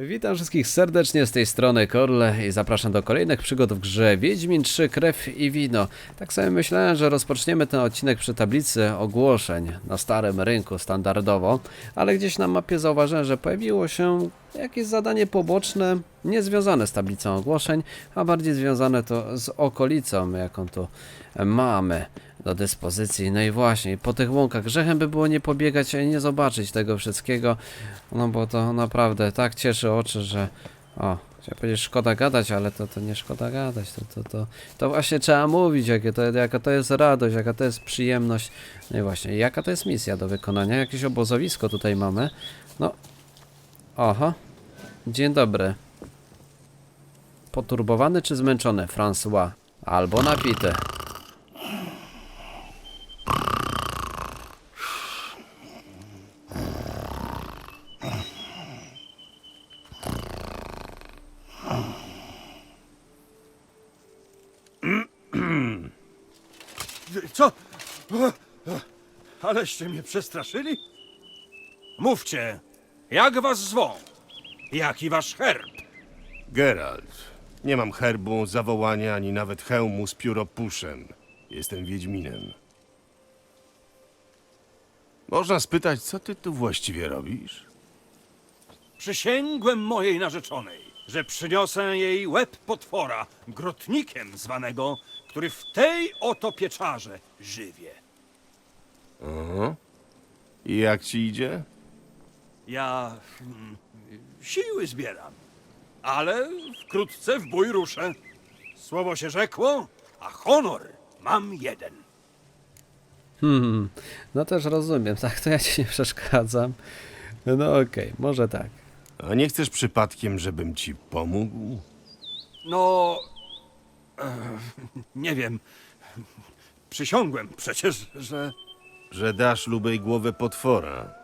Witam wszystkich serdecznie z tej strony Korle i zapraszam do kolejnych przygód w grze Wiedźmin 3 Krew i Wino. Tak sobie myślałem, że rozpoczniemy ten odcinek przy tablicy ogłoszeń na starym rynku standardowo, ale gdzieś na mapie zauważyłem, że pojawiło się jakieś zadanie poboczne niezwiązane z tablicą ogłoszeń, a bardziej związane to z okolicą, jaką tu mamy do dyspozycji. No i właśnie, po tych łąkach grzechem by było nie pobiegać i nie zobaczyć tego wszystkiego, no bo to naprawdę tak cieszy oczy, że o, chciałem powiedzieć szkoda gadać, ale to, to nie szkoda gadać, to, to, to, to właśnie trzeba mówić, jakie to, jaka to jest radość, jaka to jest przyjemność. No i właśnie, jaka to jest misja do wykonania, jakieś obozowisko tutaj mamy. No, oho, dzień dobry. Poturbowany czy zmęczony, François? Albo napity. Co? Aleście mnie przestraszyli? Mówcie, jak was zwą? Jaki wasz herb? Geralt, nie mam herbu, zawołania, ani nawet hełmu z pióropuszem. Jestem Wiedźminem. Można spytać, co ty tu właściwie robisz? Przysięgłem mojej narzeczonej, że przyniosę jej łeb potwora, grotnikiem zwanego, który w tej oto pieczarze żywie. I jak ci idzie? Ja hmm, siły zbieram, ale wkrótce w bój ruszę. Słowo się rzekło, a honor mam jeden. Hmm, no też rozumiem, tak, to ja ci nie przeszkadzam. No okej, może tak. A nie chcesz przypadkiem, żebym ci pomógł? No. E, nie wiem. Przysiągłem przecież, że. Że dasz lubej głowę potwora,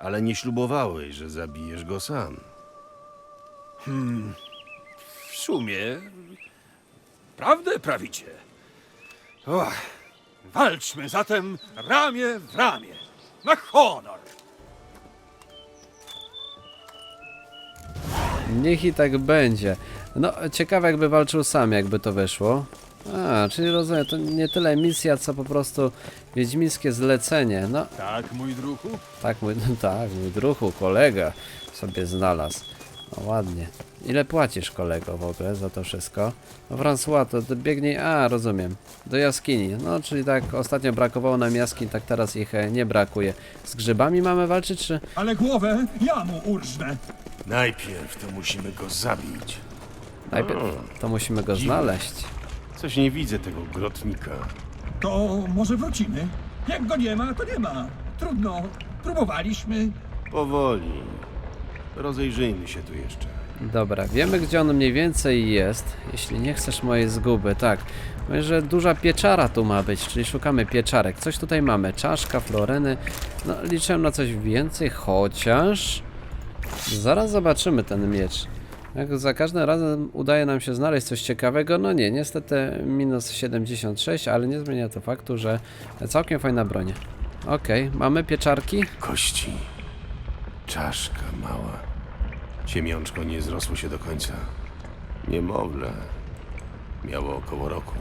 ale nie ślubowałeś, że zabijesz go sam. W sumie. Prawdę prawicie. Och, walczmy zatem ramię w ramię. Na honor! Niech i tak będzie. No, ciekawe jakby walczył sam, jakby to wyszło. A, czyli rozumiem, to nie tyle misja, co po prostu wiedźmińskie zlecenie. No, Tak, mój druhu? tak, mój, tak, mój druhu, kolega sobie znalazł. No ładnie. Ile płacisz kolego w ogóle za to wszystko? No François, to, to biegnij, a rozumiem, do jaskini. No, czyli tak ostatnio brakowało nam jaskiń, tak teraz ich e, nie brakuje. Z grzybami mamy walczyć, czy... Ale głowę ja mu urżnę. Najpierw to musimy go zabić. Najpierw to musimy go znaleźć. Coś nie widzę tego grotnika. To może wrócimy. Jak go nie ma, to nie ma. Trudno. Próbowaliśmy. Powoli. Rozejrzyjmy się tu jeszcze. Dobra, wiemy gdzie on mniej więcej jest, jeśli nie chcesz mojej zguby, tak. Mówię, że duża pieczara tu ma być, czyli szukamy pieczarek. Coś tutaj mamy, czaszka, floreny. No, liczę na coś więcej, chociaż... Zaraz zobaczymy ten miecz. Jak za każdym razem udaje nam się znaleźć coś ciekawego, no nie, niestety minus 76, ale nie zmienia to faktu, że całkiem fajna broń. Okej, mamy pieczarki? Kości. Czaszka mała. Ciemiączko nie zrosło się do końca. Niemowlę. Miało około roku.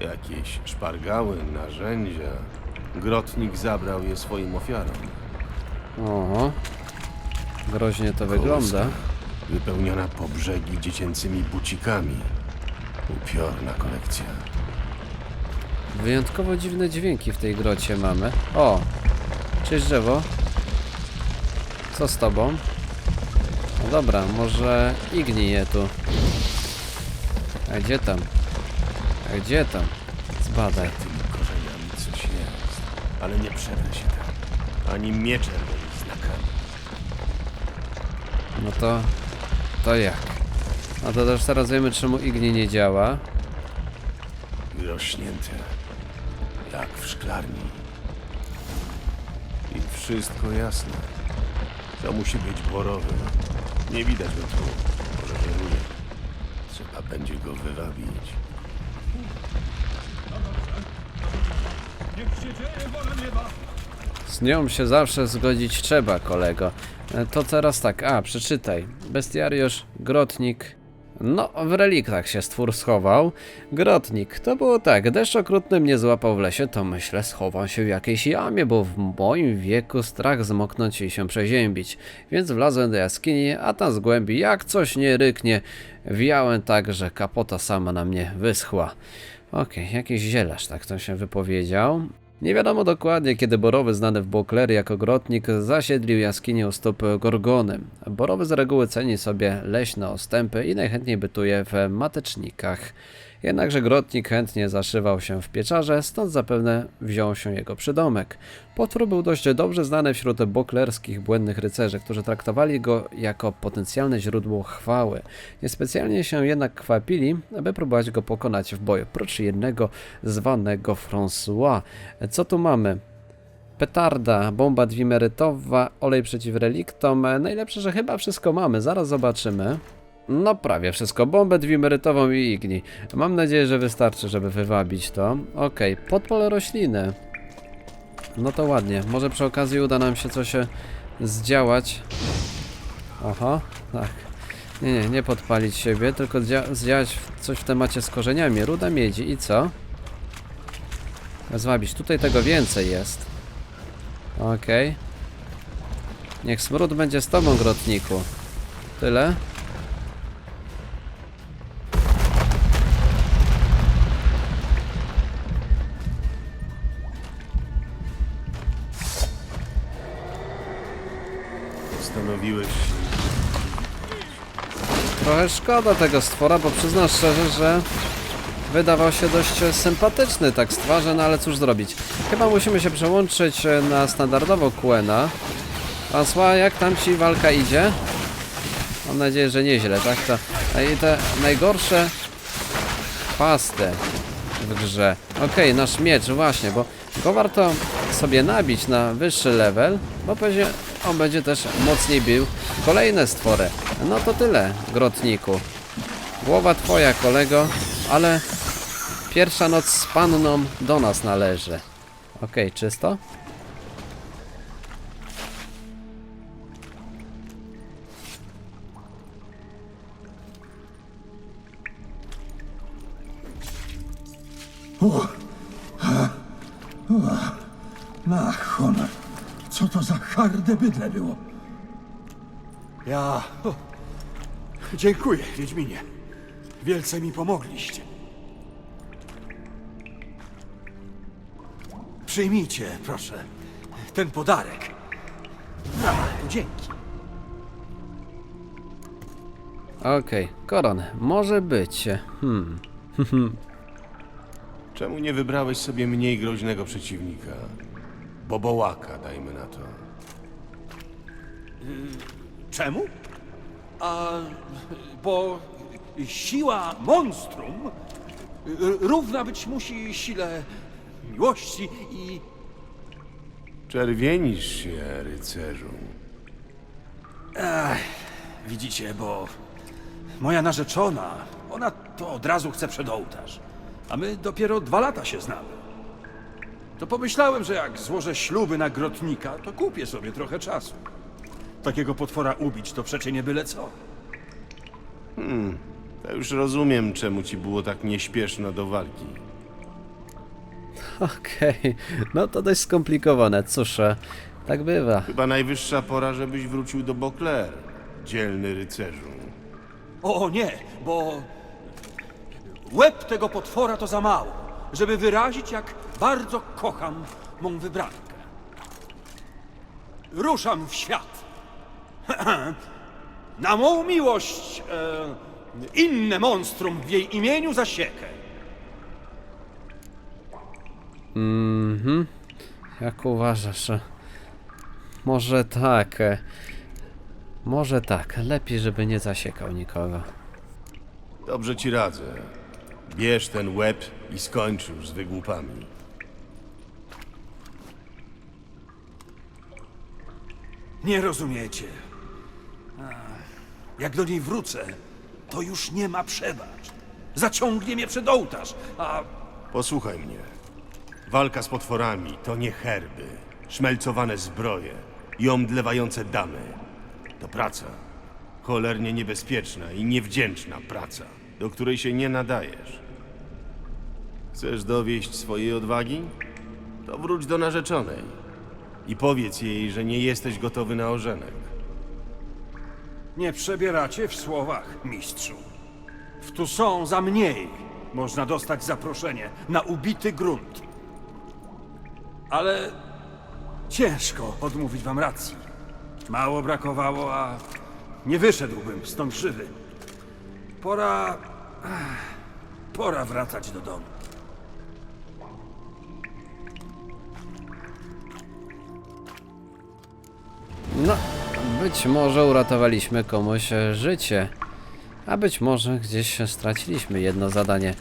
Jakieś szpargały, narzędzia. Grotnik zabrał je swoim ofiarom. Oho. Groźnie to wygląda. Wypełniona po brzegi dziecięcymi bucikami. Upiorna kolekcja. Wyjątkowo dziwne dźwięki w tej grocie mamy. O! Cześć drzewo. Co z tobą? No dobra, może ignij je tu. A gdzie tam? A gdzie tam? Zbadaj. Tymi korzeniami coś jest. Ale nie przeda się tam. Ani mieczem ani znakami. No to... To jak? No to też teraz wiemy czemu ignij nie działa. Rośnięte. Jak w szklarni. I wszystko jasne. To musi być borowy. Nie widać go tu. Może żeruje. Trzeba będzie go wywabić. Niech się dzieje wola nieba. Z nią się zawsze zgodzić trzeba, kolego. E, To teraz tak, a, przeczytaj. Bestiariusz, grotnik. No, w reliktach się stwór schował. Grotnik, to było tak, deszcz okrutny mnie złapał w lesie, to myślę, schowam się w jakiejś jamie, bo w moim wieku strach zmoknąć i się przeziębić. Więc wlazłem do jaskini, a tam z głębi, jak coś nie ryknie, wiałem tak, że kapota sama na mnie wyschła. Okej, jakiś zielarz, tak to się wypowiedział. Nie wiadomo dokładnie, kiedy Borowy, znany w Beauclair jako grotnik, zasiedlił jaskinię u stóp Gorgony. Borowy z reguły ceni sobie leśne ostępy i najchętniej bytuje w matecznikach. Jednakże grotnik chętnie zaszywał się w pieczarze, stąd zapewne wziął się jego przydomek. Potwór był dość dobrze znany wśród boklerskich błędnych rycerzy, którzy traktowali go jako potencjalne źródło chwały. Niespecjalnie się jednak kwapili, aby próbować go pokonać w boju, prócz jednego zwanego François. Co tu mamy? Petarda, bomba dwimerytowa, olej przeciw reliktom. Najlepsze, że chyba wszystko mamy, zaraz zobaczymy. No prawie wszystko, bombę dwimerytową i igni. Mam nadzieję, że wystarczy, żeby wywabić to. Okej, podpole rośliny. No to ładnie, może przy okazji uda nam się coś e, zdziałać. Oho, tak. Nie, nie, nie podpalić siebie, tylko dzia- zdziałać coś w temacie z korzeniami. Ruda miedzi i co? Zwabić, tutaj tego więcej jest. Okej. Niech smród będzie z tobą, grotniku. Tyle? Szkoda tego stwora, bo przyznam szczerze, że wydawał się dość sympatyczny tak z twarzy, no ale cóż zrobić. Chyba musimy się przełączyć e, na standardowo Quena. François, jak tam ci walka idzie? Mam nadzieję, że nieźle, tak? To, I te najgorsze chwasty w grze. Okej, nasz miecz, właśnie, bo go warto sobie nabić na wyższy level, bo będzie, on będzie też mocniej bił kolejne stwory. No to tyle, grotniku. Głowa twoja, kolego, ale pierwsza noc z panną do nas należy. Okej, czysto? Na honor. Co to za harde bydle było? Ja. O, dziękuję, Wiedźminie. Wielce mi pomogliście. Przyjmijcie, proszę, ten podarek. A, dzięki. Okej, koron, może być. Hmm. Czemu nie wybrałeś sobie mniej groźnego przeciwnika? Bobołaka, dajmy na to. Czemu? A bo siła monstrum y, równa być musi sile miłości i Czerwienisz się, rycerzu. Widzicie, bo moja narzeczona, ona to od razu chce przed ołtarz. A my dopiero dwa lata się znamy. To pomyślałem, że jak złożę śluby na grotnika, to kupię sobie trochę czasu. Takiego potwora ubić to przecie nie byle co. To już rozumiem, czemu ci było tak nieśpieszno do walki. Okej, no to dość skomplikowane, cóż, e, tak bywa. Chyba najwyższa pora, żebyś wrócił do Beauclair, dzielny rycerzu. O nie, bo łeb tego potwora to za mało, żeby wyrazić, jak bardzo kocham mą wybrankę. Ruszam w świat. Na mą miłość e, inne monstrum w jej imieniu zasiekę. Jak uważasz? Może tak. e, Może tak. Lepiej, żeby nie zasiekał nikogo. Dobrze ci radzę. Bierz ten łeb i skończ już z wygłupami. Nie rozumiecie. A, Jak do niej wrócę, to już nie ma przebacz. Zaciągnie mnie przed ołtarz, a Posłuchaj mnie. Walka z potworami to nie herby. szmelcowane zbroje i omdlewające damy. To praca. Cholernie niebezpieczna i niewdzięczna praca, do której się nie nadajesz. Chcesz dowieść swojej odwagi? To wróć do narzeczonej i powiedz jej, że nie jesteś gotowy na ożenek. Nie przebieracie w słowach, mistrzu. W Toussaint za mniej można dostać zaproszenie na ubity grunt. Ale ciężko odmówić wam racji. Mało brakowało, a nie wyszedłbym stąd żywy. Pora... Pora wracać do domu. No, być może uratowaliśmy komuś życie, a być może gdzieś straciliśmy jedno zadanie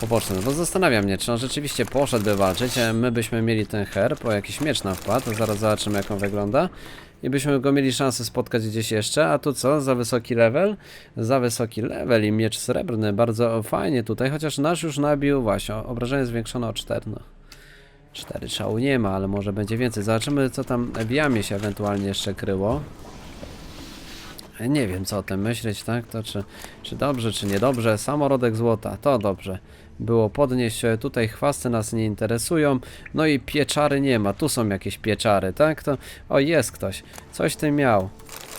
poboczne. No bo zastanawiam mnie, czy on rzeczywiście poszedłby walczyć, my byśmy mieli ten herb, o jakiś miecz nam wpadł, zaraz zobaczymy jak on wygląda. I byśmy go mieli szansę spotkać gdzieś jeszcze, a tu co? Za wysoki level? Za wysoki level i miecz srebrny, bardzo fajnie tutaj, chociaż nasz już nabił, właśnie, obrażenie zwiększone o 4, no. Cztery szału nie ma, ale może będzie więcej. Zobaczymy, co tam w jamie się ewentualnie jeszcze kryło. Nie wiem, co o tym myśleć, tak? To czy, czy dobrze, czy niedobrze. Samorodek złota, to dobrze. Było podnieść, e, tutaj chwasty nas nie interesują. No i pieczary nie ma, tu są jakieś pieczary, tak? To, o, jest ktoś. Coś ty miał.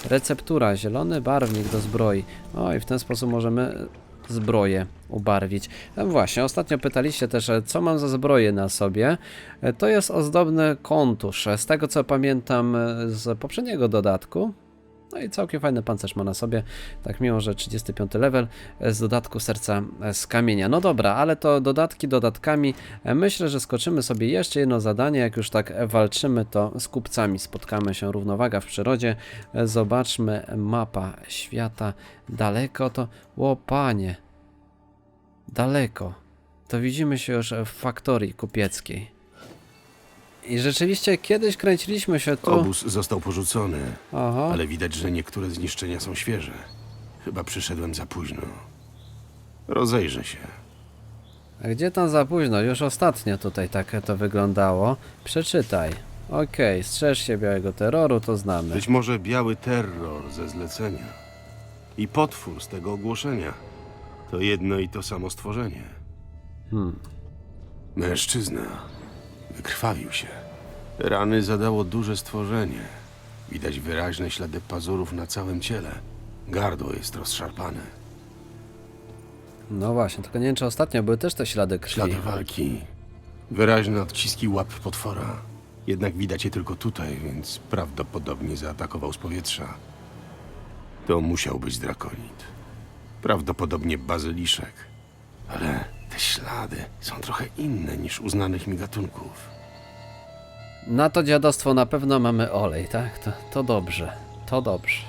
Receptura, zielony barwnik do zbroi. O, i w ten sposób możemy zbroję ubarwić. No właśnie, ostatnio pytaliście też, e, co mam za zbroję na sobie. E, To jest ozdobny kontusz, e, z tego co pamiętam e, z poprzedniego dodatku. No i całkiem fajny pancerz ma na sobie, tak mimo, że 35 level e, z dodatku serca e, z kamienia. No dobra, ale to dodatki dodatkami. E, Myślę, że skoczymy sobie jeszcze jedno zadanie, jak już tak walczymy, to z kupcami spotkamy się, równowaga w przyrodzie. Zobaczmy mapa świata. Daleko to... O panie, daleko. To widzimy się już w faktorii kupieckiej. I rzeczywiście kiedyś kręciliśmy się tu... Obóz został porzucony, Aha. ale widać, że niektóre zniszczenia są świeże. Chyba przyszedłem za późno. Rozejrzę się. A gdzie tam za późno? Już ostatnio tutaj tak to wyglądało. Przeczytaj. Okej, strzeż się białego terroru, to znamy. Być może biały terror ze zlecenia i potwór z tego ogłoszenia to jedno i to samo stworzenie. Hmm. Mężczyzna wykrwawił się. Rany zadało duże stworzenie. Widać wyraźne ślady pazurów na całym ciele. Gardło jest rozszarpane. No właśnie, tylko nie wiem czy ostatnio były też te ślady krwi. Ślady walki. Wyraźne odciski łap potwora. Jednak widać je tylko tutaj, więc prawdopodobnie zaatakował z powietrza. To musiał być drakonit. Prawdopodobnie bazyliszek. Ale te ślady są trochę inne niż u znanych mi gatunków. Na to dziadostwo na pewno mamy olej, tak? To, to dobrze, to dobrze.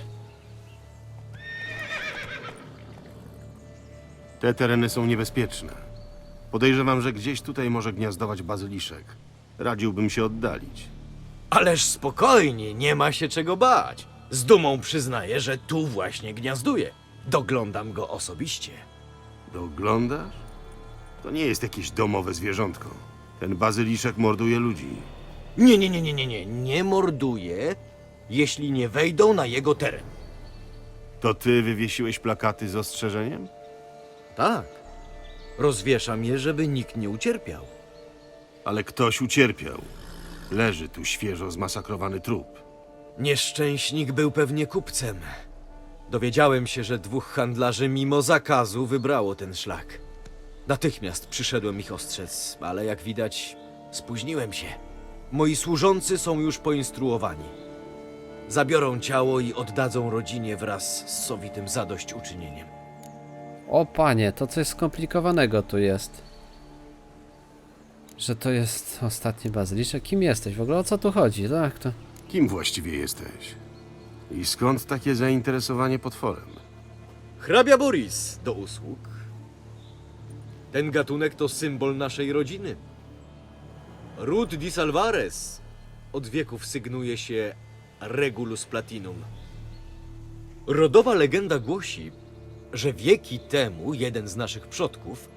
Te tereny są niebezpieczne. Podejrzewam, że gdzieś tutaj może gniazdować bazyliszek. Radziłbym się oddalić. Ależ spokojnie, nie ma się czego bać. Z dumą przyznaję, że tu właśnie gniazduje. Doglądam go osobiście. Doglądasz? To nie jest jakieś domowe zwierzątko. Ten bazyliszek morduje ludzi. Nie, nie, nie, nie, nie, nie, nie morduje, jeśli nie wejdą na jego teren. To ty wywiesiłeś plakaty z ostrzeżeniem? Tak. Rozwieszam je, żeby nikt nie ucierpiał. Ale ktoś ucierpiał. Leży tu świeżo zmasakrowany trup. Nieszczęśnik był pewnie kupcem. Dowiedziałem się, że dwóch handlarzy mimo zakazu wybrało ten szlak. Natychmiast przyszedłem ich ostrzec, ale jak widać, spóźniłem się. Moi służący są już poinstruowani. Zabiorą ciało i oddadzą rodzinie wraz z sowitym zadośćuczynieniem. O panie, to coś skomplikowanego tu jest. Że to jest ostatni bazyliszek? Kim jesteś? W ogóle o co tu chodzi? Tak, to... Kim właściwie jesteś? I skąd takie zainteresowanie potworem? Hrabia Boris do usług. Ten gatunek to symbol naszej rodziny. Ród di Salvares od wieków sygnuje się Regulus Platinum. Rodowa legenda głosi, że wieki temu jeden z naszych przodków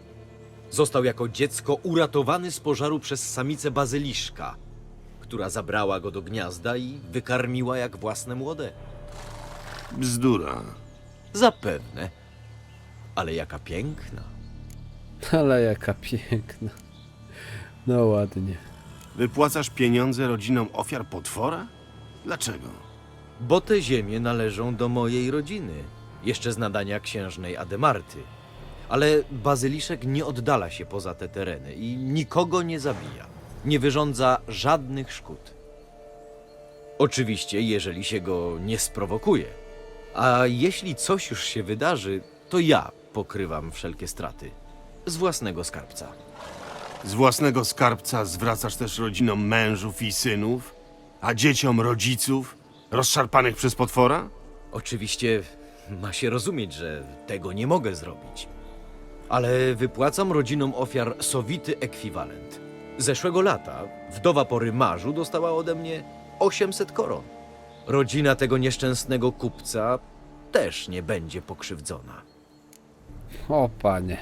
został jako dziecko uratowany z pożaru przez samicę bazyliszka, która zabrała go do gniazda i wykarmiła jak własne młode. Bzdura. Zapewne. Ale jaka piękna. Ale jaka piękna. No ładnie. Wypłacasz pieniądze rodzinom ofiar potwora? Dlaczego? Bo te ziemie należą do mojej rodziny, jeszcze z nadania księżnej Ademarty. Ale bazyliszek nie oddala się poza te tereny i nikogo nie zabija. Nie wyrządza żadnych szkód. Oczywiście, jeżeli się go nie sprowokuje. A jeśli coś już się wydarzy, to ja pokrywam wszelkie straty. Z własnego skarbca. Z własnego skarbca zwracasz też rodzinom mężów i synów, a dzieciom rodziców, rozszarpanych przez potwora? Oczywiście ma się rozumieć, że tego nie mogę zrobić. Ale wypłacam rodzinom ofiar sowity ekwiwalent. Zeszłego lata wdowa po rymarzu dostała ode mnie 800 koron. Rodzina tego nieszczęsnego kupca też nie będzie pokrzywdzona. O panie.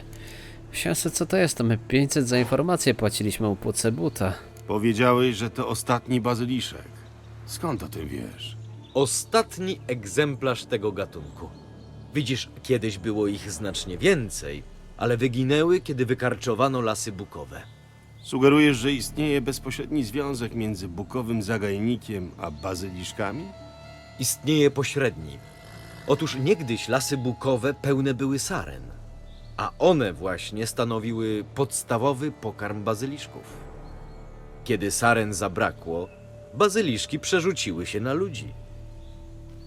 Myślałem, co to jest, to my 500 za informację płaciliśmy u Pucebuta. Powiedziałeś, że to ostatni bazyliszek. Skąd o tym wiesz? Ostatni egzemplarz tego gatunku. Widzisz, kiedyś było ich znacznie więcej, ale wyginęły, kiedy wykarczowano lasy bukowe. Sugerujesz, że istnieje bezpośredni związek między bukowym zagajnikiem a bazyliszkami? istnieje pośredni. Otóż niegdyś lasy bukowe pełne były saren, a one właśnie stanowiły podstawowy pokarm bazyliszków. Kiedy saren zabrakło, bazyliszki przerzuciły się na ludzi.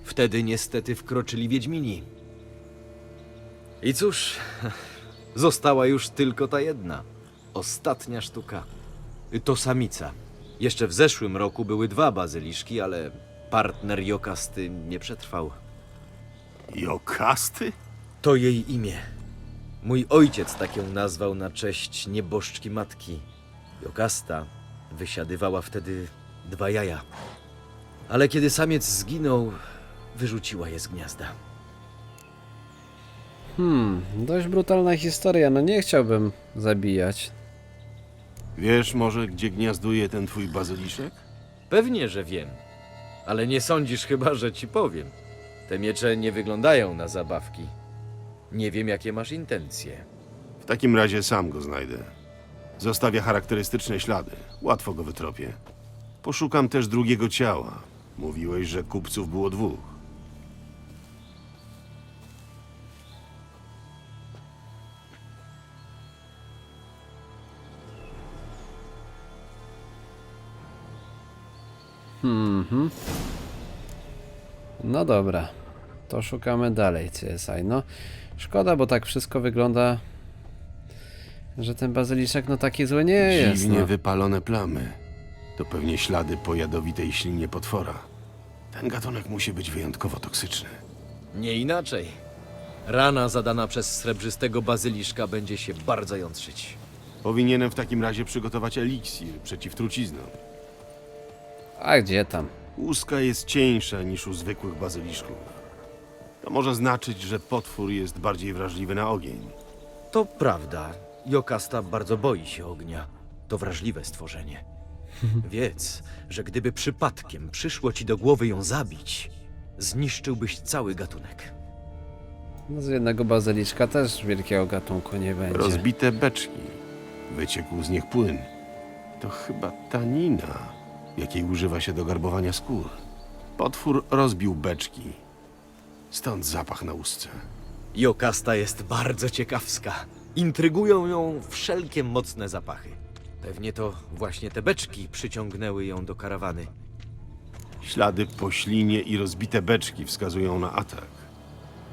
Wtedy niestety wkroczyli wiedźmini. I cóż, została już tylko ta jedna, ostatnia sztuka. To samica. Jeszcze w zeszłym roku były dwa bazyliszki, ale partner Jokasty nie przetrwał. Jokasty? To jej imię. Mój ojciec tak ją nazwał na cześć nieboszczki matki. Jokasta wysiadywała wtedy dwa jaja. Ale kiedy samiec zginął, wyrzuciła je z gniazda. Hmm, dość brutalna historia, no nie chciałbym zabijać. Wiesz może, gdzie gniazduje ten twój bazyliszek? Pewnie, że wiem. Ale nie sądzisz chyba, że ci powiem. Te miecze nie wyglądają na zabawki. Nie wiem, jakie masz intencje. W takim razie sam go znajdę. Zostawia charakterystyczne ślady. Łatwo go wytropię. Poszukam też drugiego ciała. Mówiłeś, że kupców było dwóch. No dobra, to szukamy dalej CSI. No, szkoda, bo tak wszystko wygląda, że ten bazyliszek no taki zły nie jest. Dziwnie No. wypalone plamy. To pewnie ślady po jadowitej ślinie potwora. Ten gatunek musi być wyjątkowo toksyczny. Nie inaczej. Rana zadana przez srebrzystego bazyliszka będzie się bardzo jątrzyć. Powinienem w takim razie przygotować eliksir przeciw truciznom. A gdzie tam? Łuska jest cieńsza niż u zwykłych bazyliszków. To może znaczyć, że potwór jest bardziej wrażliwy na ogień. To prawda. Jokasta bardzo boi się ognia. To wrażliwe stworzenie. Wiedz, że gdyby przypadkiem przyszło ci do głowy ją zabić, zniszczyłbyś cały gatunek. No z jednego bazyliszka też wielkiego gatunku nie będzie. Rozbite beczki. Wyciekł z nich płyn. To chyba tanina, jakiej używa się do garbowania skór. Potwór rozbił beczki. Stąd zapach na ustce. Jokasta jest bardzo ciekawska. Intrygują ją wszelkie mocne zapachy. Pewnie to właśnie te beczki przyciągnęły ją do karawany. Ślady po ślinie i rozbite beczki wskazują na atak.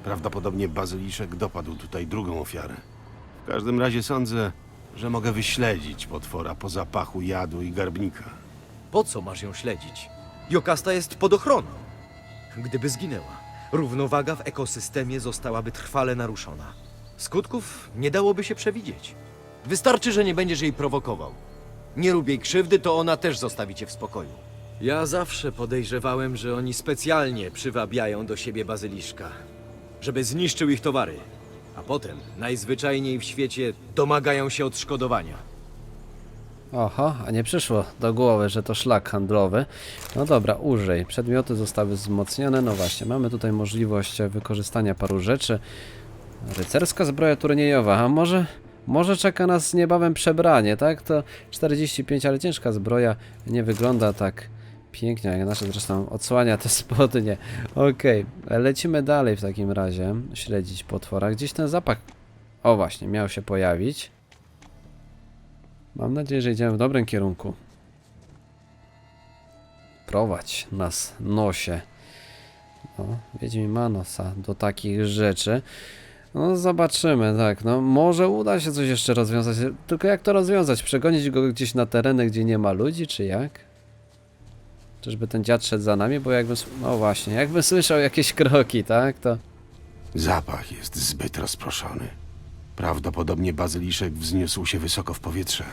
Prawdopodobnie bazyliszek dopadł tutaj drugą ofiarę. W każdym razie sądzę, że mogę wyśledzić potwora po zapachu jadu i garbnika. Po co masz ją śledzić? Jokasta jest pod ochroną. Gdyby zginęła, równowaga w ekosystemie zostałaby trwale naruszona. Skutków nie dałoby się przewidzieć. Wystarczy, że nie będziesz jej prowokował. Nie rób jej krzywdy, to ona też zostawi cię w spokoju. Ja zawsze podejrzewałem, że oni specjalnie przywabiają do siebie bazyliszka, żeby zniszczył ich towary, a potem najzwyczajniej w świecie domagają się odszkodowania. Oho, a nie przyszło do głowy, że to szlak handlowy. No dobra, użyj. Przedmioty zostały wzmocnione. No właśnie, mamy tutaj możliwość wykorzystania paru rzeczy. Rycerska zbroja turniejowa, a może... Może czeka nas niebawem przebranie, tak? To 45, ale ciężka zbroja nie wygląda tak pięknie, jak nasza zresztą odsłania te spodnie. Okej, lecimy dalej w takim razie, śledzić potwora. Gdzieś ten zapach, o właśnie, miał się pojawić. Mam nadzieję, że idziemy w dobrym kierunku. Prowadź nas, nosie. O, Wiedźmin ma nosa do takich rzeczy. No zobaczymy, tak, no może uda się coś jeszcze rozwiązać, tylko jak to rozwiązać? Przegonić go gdzieś na tereny, gdzie nie ma ludzi, czy jak? Czyżby ten dziad szedł za nami, bo jakby, no właśnie, jakby słyszał jakieś kroki, tak, to... Zapach jest zbyt rozproszony. Prawdopodobnie bazyliszek wzniósł się wysoko w powietrze.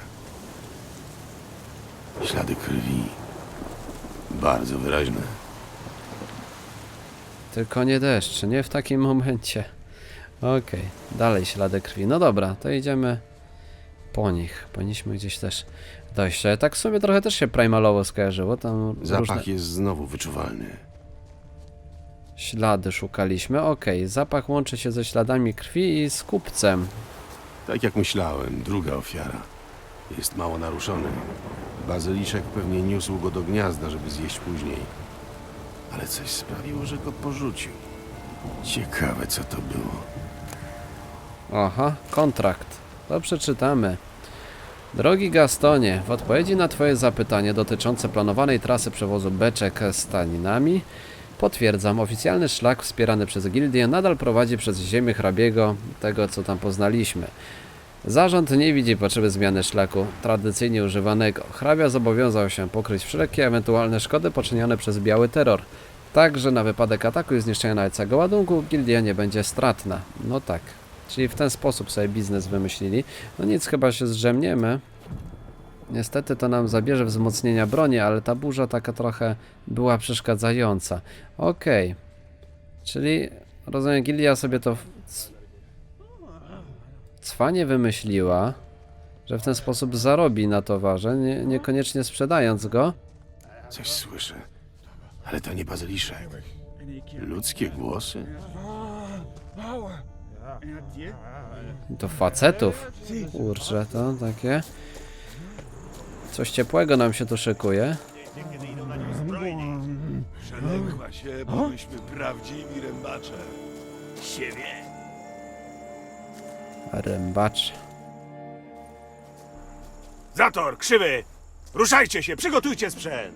Ślady krwi. Bardzo wyraźne. Tylko nie deszcz, nie w takim momencie. Okej, dalej ślady krwi. No dobra, to idziemy po nich. Powinniśmy gdzieś też dojść. Ale tak w sumie trochę też się primalowo skojarzyło. Tam Zapach różne jest znowu wyczuwalny. Ślady szukaliśmy. Okej, zapach łączy się ze śladami krwi i z kupcem. Tak jak myślałem, druga ofiara. Jest mało naruszony. Bazyliszek pewnie niósł go do gniazda, żeby zjeść później. Ale coś sprawiło, że go porzucił. Ciekawe, co to było. Aha, kontrakt. To przeczytamy. Drogi Gastonie, w odpowiedzi na Twoje zapytanie dotyczące planowanej trasy przewozu beczek z taninami, potwierdzam, oficjalny szlak wspierany przez gildię nadal prowadzi przez ziemię hrabiego, tego co tam poznaliśmy. Zarząd nie widzi potrzeby zmiany szlaku tradycyjnie używanego. Hrabia zobowiązał się pokryć wszelkie ewentualne szkody poczynione przez biały terror. Także na wypadek ataku i zniszczenia nawet całego ładunku gildia nie będzie stratna. No tak. Czyli w ten sposób sobie biznes wymyślili. No nic, chyba się zrzemniemy. Niestety to nam zabierze wzmocnienia broni, ale ta burza taka trochę była przeszkadzająca. Okej. Czyli rozumiem, Gildia sobie to cwanie wymyśliła, że w ten sposób zarobi na towarze, nie, niekoniecznie sprzedając go. Coś słyszę. Ale to nie bazyliszek. Ludzkie głosy? Do facetów. Kurczę, to takie. Coś ciepłego nam się tu szykuje. Przelękła się, bo myśmy prawdziwi rębacze. Siebie. Rębacz. Zator, krzywy! Ruszajcie się, przygotujcie sprzęt!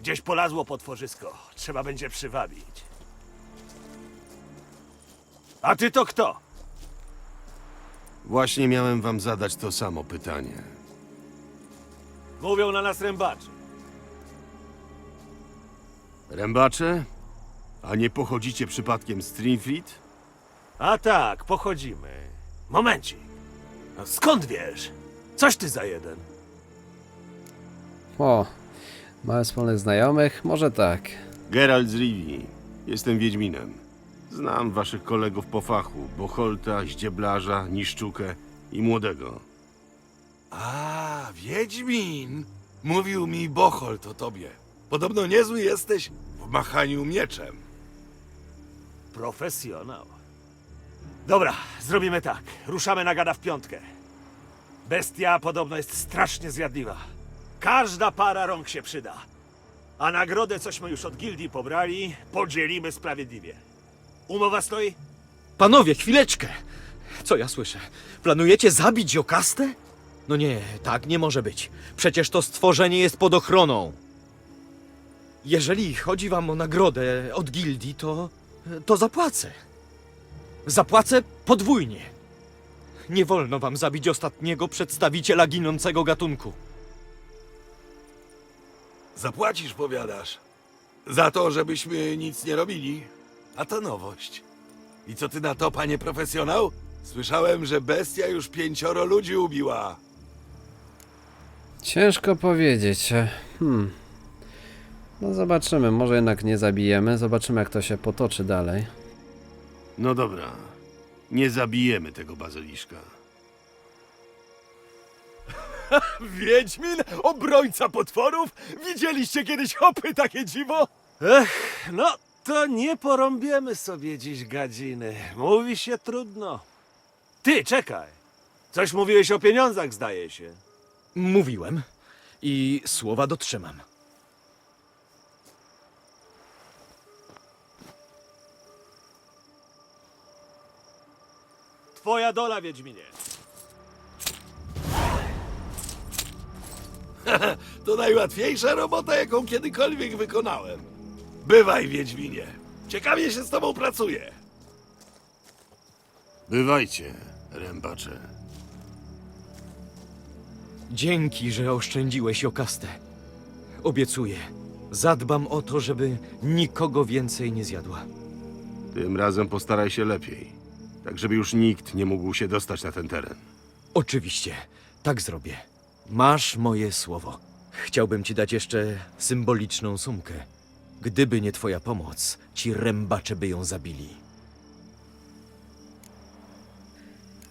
Gdzieś polazło potworzysko. Trzeba będzie przywabić. A ty to kto? Właśnie miałem wam zadać to samo pytanie. Mówią na nas rębaczy. Rębacze? A nie pochodzicie przypadkiem z Streamfleet? A tak, pochodzimy. Momencik. A skąd wiesz? Coś ty za jeden. O, mamy wspólnych znajomych? Może tak. Geralt z Rivii. Jestem Wiedźminem. Znam waszych kolegów po fachu. Bocholta, Ździeblarza, Niszczukę i Młodego. A, Wiedźmin! Mówił mi Bocholt o tobie. Podobno niezły jesteś w machaniu mieczem. Profesjonał. Dobra, zrobimy tak. Ruszamy na gada w piątkę. Bestia podobno jest strasznie zjadliwa. Każda para rąk się przyda. A nagrodę, cośmy już od gildii pobrali, podzielimy sprawiedliwie. Umowa stoi? Panowie, chwileczkę! Co ja słyszę? Planujecie zabić Jokastę? No nie, tak nie może być. Przecież to stworzenie jest pod ochroną. Jeżeli chodzi wam o nagrodę od gildii, to. to zapłacę. Zapłacę podwójnie. Nie wolno wam zabić ostatniego przedstawiciela ginącego gatunku. Zapłacisz, powiadasz. Za to, żebyśmy nic nie robili. A to nowość. I co ty na to, panie profesjonał? Słyszałem, że bestia już pięcioro ludzi ubiła. Ciężko powiedzieć. Hmm. No zobaczymy, może jednak nie zabijemy. Zobaczymy jak to się potoczy dalej. No dobra. Nie zabijemy tego bazyliszka. Wiedźmin? Obrońca potworów? Widzieliście kiedyś hopy takie dziwo? Ech, no to nie porąbiemy sobie dziś gadziny. Mówi się trudno. Ty, czekaj. Coś mówiłeś o pieniądzach, zdaje się. Mówiłem i słowa dotrzymam. Twoja dola, Wiedźminie. To najłatwiejsza robota, jaką kiedykolwiek wykonałem. Bywaj, Wiedźminie. Ciekawie się z tobą pracuje. Bywajcie, rębacze. Dzięki, że oszczędziłeś Jokastę. Obiecuję, zadbam o to, żeby nikogo więcej nie zjadła. Tym razem postaraj się lepiej. Tak, żeby już nikt nie mógł się dostać na ten teren. Oczywiście, tak zrobię. Masz moje słowo. Chciałbym ci dać jeszcze symboliczną sumkę. Gdyby nie twoja pomoc, ci rębacze by ją zabili.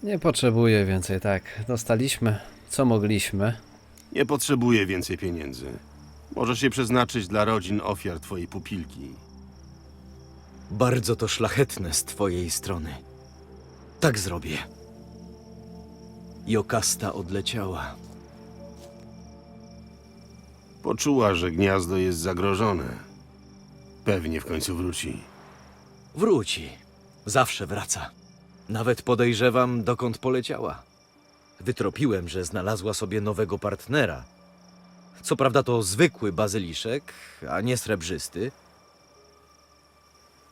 Nie potrzebuję więcej, tak. Dostaliśmy, co mogliśmy. Nie potrzebuję więcej pieniędzy. Możesz je przeznaczyć dla rodzin ofiar twojej pupilki. Bardzo to szlachetne z twojej strony. Tak zrobię. Jokasta odleciała. Poczuła, że gniazdo jest zagrożone. Pewnie w końcu wróci. Wróci. Zawsze wraca. Nawet podejrzewam, dokąd poleciała. Wytropiłem, że znalazła sobie nowego partnera. Co prawda to zwykły bazyliszek, a nie srebrzysty.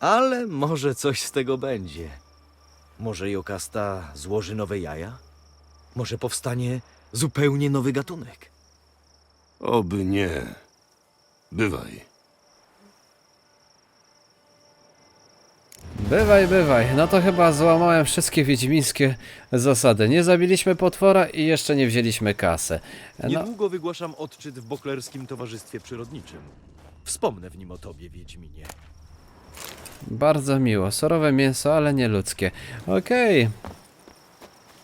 Ale może coś z tego będzie. Może Jokasta złoży nowe jaja? Może powstanie zupełnie nowy gatunek? Oby nie. Bywaj. Bywaj, bywaj. No to chyba złamałem wszystkie wiedźmińskie zasady. Nie zabiliśmy potwora i jeszcze nie wzięliśmy kasy. No, Niedługo wygłaszam odczyt w Boklerskim Towarzystwie Przyrodniczym. Wspomnę w nim o tobie, Wiedźminie. bardzo miło. Surowe mięso, ale nie ludzkie. Okej.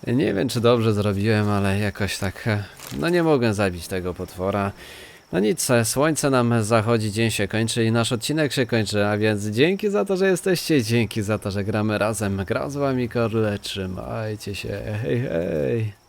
Nie wiem, czy dobrze zrobiłem, ale jakoś tak... e, No nie mogę zabić tego potwora. No nic, słońce nam zachodzi, dzień się kończy i nasz odcinek się kończy, a więc dzięki za to, że jesteście, dzięki za to, że gramy razem. Gra z wami Korle, trzymajcie się, hej hej.